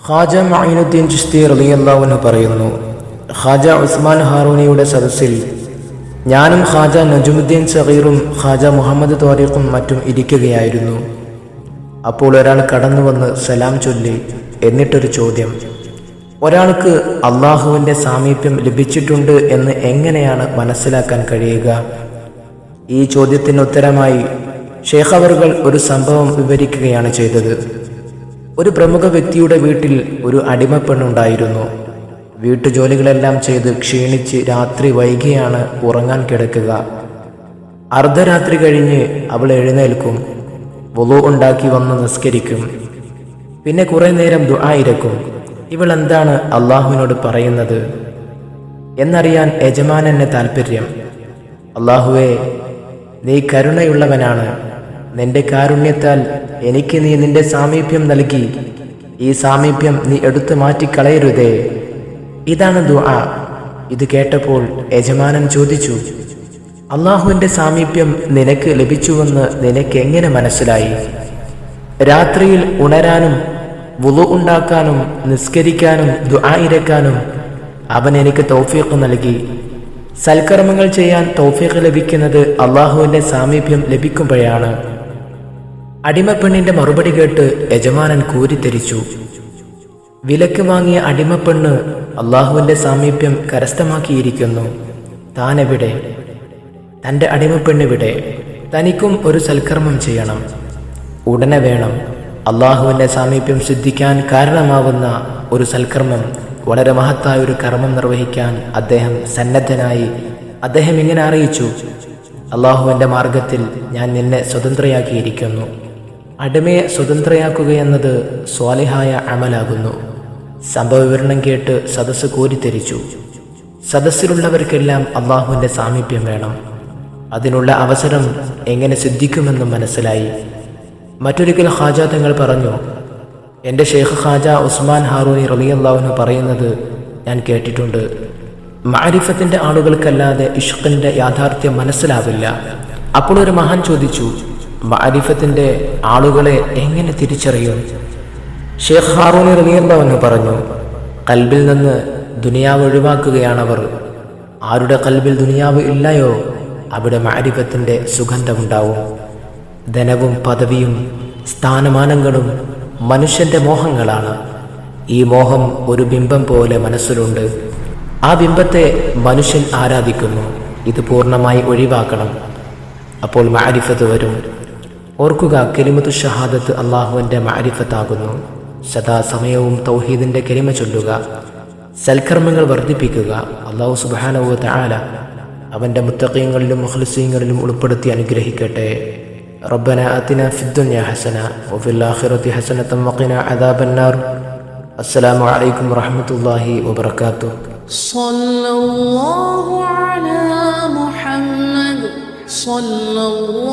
ഖാജ മൈനുദ്ദീൻ ചിസ്തി റളിയല്ലാഹുവിന് പറയുന്നു ഖാജ ഉസ്മാൻ ഹാറൂനിയുടെ സദസ്സിൽ ഞാനും ഖാജ നജുമുദ്ദീൻ സഗീറും ഖാജ മുഹമ്മദ് തോരീഖും മറ്റും ഇരിക്കുകയായിരുന്നു. അപ്പോൾ ഒരാൾ കടന്നു വന്ന് സലാം ചൊല്ലി. എന്നിട്ടൊരു ചോദ്യം. ഒരാൾക്ക് അള്ളാഹുവിന്റെ സാമീപ്യം ലഭിച്ചിട്ടുണ്ട് എന്ന് എങ്ങനെയാണ് മനസ്സിലാക്കാൻ കഴിയുക? ഈ ചോദ്യത്തിന് ഉത്തരമായി ഷേഖ് ഒരു സംഭവം വിവരിക്കുകയാണ് ചെയ്തത്. ഒരു പ്രമുഖ വ്യക്തിയുടെ വീട്ടിൽ ഒരു അടിമപ്പെണ്ണുണ്ടായിരുന്നു വീട്ടുജോലികളെല്ലാം ചെയ്ത് ക്ഷീണിച്ച് രാത്രി വൈകിയാണ് ഉറങ്ങാൻ കിടക്കുക. അർദ്ധരാത്രി കഴിഞ്ഞ് അവൾ എഴുന്നേൽക്കും. വുളു ഉണ്ടാക്കി വന്ന് നിസ്കരിക്കും. പിന്നെ കുറെ നേരം ദുആയിരക്കും ഇവൾ എന്താണ് അള്ളാഹുവിനോട് പറയുന്നത്? എന്നറിയാൻ യജമാനന് താൽപ്പര്യം അള്ളാഹുവേ നീ കരുണയുള്ളവനാണ്. നിന്റെ കാരുണ്യത്താൽ എനിക്ക് നീ നിന്റെ സാമീപ്യം നൽകി. ഈ സാമീപ്യം നീ എടുത്തു മാറ്റിക്കളയരുതേ. ഇതാണ് ദുആ. ഇത് കേട്ടപ്പോൾ യജമാനൻ ചോദിച്ചു അള്ളാഹുവിന്റെ സാമീപ്യം നിനക്ക് ലഭിച്ചുവെന്ന് നിനക്ക് എങ്ങനെ മനസ്സിലായി? രാത്രിയിൽ ഉണരാനും വുളു ഉണ്ടാക്കാനും നിസ്കരിക്കാനും ദുആയിരക്കാനും അവൻ എനിക്ക് തൗഫീഖ് നൽകി. സൽക്കർമ്മങ്ങൾ ചെയ്യാൻ തൗഫീഖ് ലഭിക്കുന്നത് അള്ളാഹുവിന്റെ സാമീപ്യം ലഭിക്കുമ്പോഴാണ്. അടിമപ്പെണ്ണിന്റെ മറുപടി കേട്ട് യജമാനൻ കൂരിത്തെരിച്ചു. വിലക്ക് വാങ്ങിയ അടിമപ്പെണ്ണ് അള്ളാഹുവിന്റെ സാമീപ്യം കരസ്ഥമാക്കിയിരിക്കുന്നു. താനെവിടെ? തന്റെ അടിമപ്പെണ്ണിവിടെ തനിക്കും ഒരു സൽക്കർമ്മം ചെയ്യണം. ഉടനെ വേണം അള്ളാഹുവിന്റെ സാമീപ്യം സിദ്ധിക്കാൻ കാരണമാവുന്ന ഒരു സൽക്കർമ്മം വളരെ മഹത്തായ ഒരു കർമ്മം നിർവഹിക്കാൻ അദ്ദേഹം സന്നദ്ധനായി അദ്ദേഹം ഇങ്ങനെ അറിയിച്ചു അള്ളാഹുവിന്റെ മാർഗത്തിൽ ഞാൻ നിന്നെ സ്വതന്ത്രയാക്കിയിരിക്കുന്നു. അടിമയെ സ്വതന്ത്രയാക്കുകയെന്നത് സ്വാലിഹായ അമലാകുന്നു. സംഭവവിവരണം കേട്ട് സദസ്സ് കോരിത്തെരിച്ചു സദസ്സിലുള്ളവർക്കെല്ലാം അള്ളാഹുവിന്റെ സാമീപ്യം വേണം. അതിനുള്ള അവസരം എങ്ങനെ സിദ്ധിക്കുമെന്നും മനസ്സിലായി. മറ്റൊരിക്കൽ ഖാജ തങ്ങൾ പറഞ്ഞു എന്റെ ഷെയ്ഖ് ഖാജ ഉസ്മാൻ ഹാറൂനി റലിയല്ലാഹുന് പറയുന്നത് ഞാൻ കേട്ടിട്ടുണ്ട്. മാരിഫത്തിന്റെ ആളുകൾക്കല്ലാതെ ഇഷ്ഖിന്റെ യാഥാർത്ഥ്യം മനസ്സിലാവില്ല. അപ്പോൾ ഒരു മഹാൻ ചോദിച്ചു മാരിഫത്തിന്റെ ആളുകളെ എങ്ങനെ തിരിച്ചറിയും? ഷെയ്ഖ് ഹാറൂനി റലിയല്ലാഹുന് പറഞ്ഞു കൽബിൽ നിന്ന് ദുനിയാവ് ഒഴിവാക്കുകയാണവർ. ആരുടെ കൽബിൽ ദുനിയാവ് ഇല്ലയോ? അവിടെ മാരിഫത്തിന്റെ സുഗന്ധമുണ്ടാവും. ധനവും പദവിയും സ്ഥാനമാനങ്ങളും മനുഷ്യന്റെ മോഹങ്ങളാണ്. ഈ മോഹം ഒരു ബിംബം പോലെ മനസ്സിലുണ്ട്. ആ ബിംബത്തെ മനുഷ്യൻ ആരാധിക്കുന്നു. ഇത് പൂർണമായി ഒഴിവാക്കണം. അപ്പോൾ മാരിഫത്ത് വരും. ഓർക്കുക കെലിമത്തു ഷഹാദത്ത് അള്ളാഹുവിന്റെ മാരിഫത്താകുന്നു. സദാസമയവും തൗഹീദിന്റെ കെലിമ ചൊല്ലുക. സൽക്കർമ്മങ്ങൾ വർദ്ധിപ്പിക്കുക. അള്ളാഹു സുബാനവ താല അവൻ്റെ മുത്തക്കീങ്ങളിലും മുഖ്ലിസീങ്ങളിലും ഉൾപ്പെടുത്തി അനുഗ്രഹിക്കട്ടെ ربنا آتنا في الدنيا حسنة وفي الآخرة حسنة وقنا عذاب النار السلام عليكم ورحمة الله وبركاته صلى الله على محمد صلى الله عليه وسلم